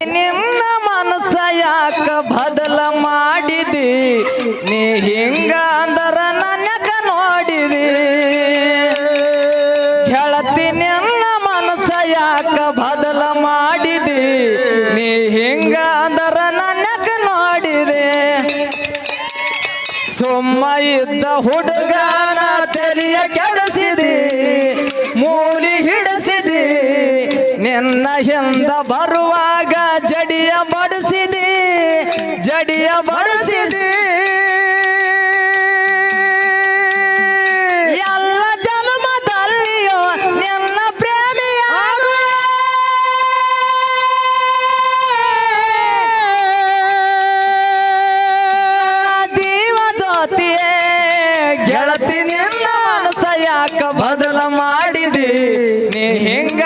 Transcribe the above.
ನಿನ್ನ ಮನಸ್ಸ ಯಾಕ ಬದಲ ಮಾಡಿದಿ? ನೀ ಹಿಂಗ ಅಂದರ ನನ್ಯಕ ನೋಡಿದಿ? ಗೆಳತಿ ನಿನ್ನ ಮನಸ್ಸ ಯಾಕ ಬದಲ ಮಾಡಿದಿ? ನೀ ಹಿಂಗ ಅಂದರ ನನ್ಯಕ ನೋಡಿದೆ? ಸುಮ್ಮ ಇದ್ದ ಹುಡುಗನ ತೆಲಿಯ ಕೆಡಿಸಿದಿ, ಮೂಲಿ ಹಿಡಿಸಿದಿ. ನಿನ್ನ ಹಿಂದ ಬರುವಾಗ ಜಡಿಯ ಬಡಿಸಿದೆ ಜಡಿಯ ಬಡಿಸಿದೆ ಎಲ್ಲ ಜನ್ಮದಲ್ಲಿಯೋ ಎಲ್ಲ ಜೀವ ಜ್ಯೋತಿಯೇ, ಗೆಳತಿ ನಿನ್ನ ಮನಸ ಯಾಕ ಬದಲ ಮಾಡಿದೆ? ನೀ ಹೆಂಗ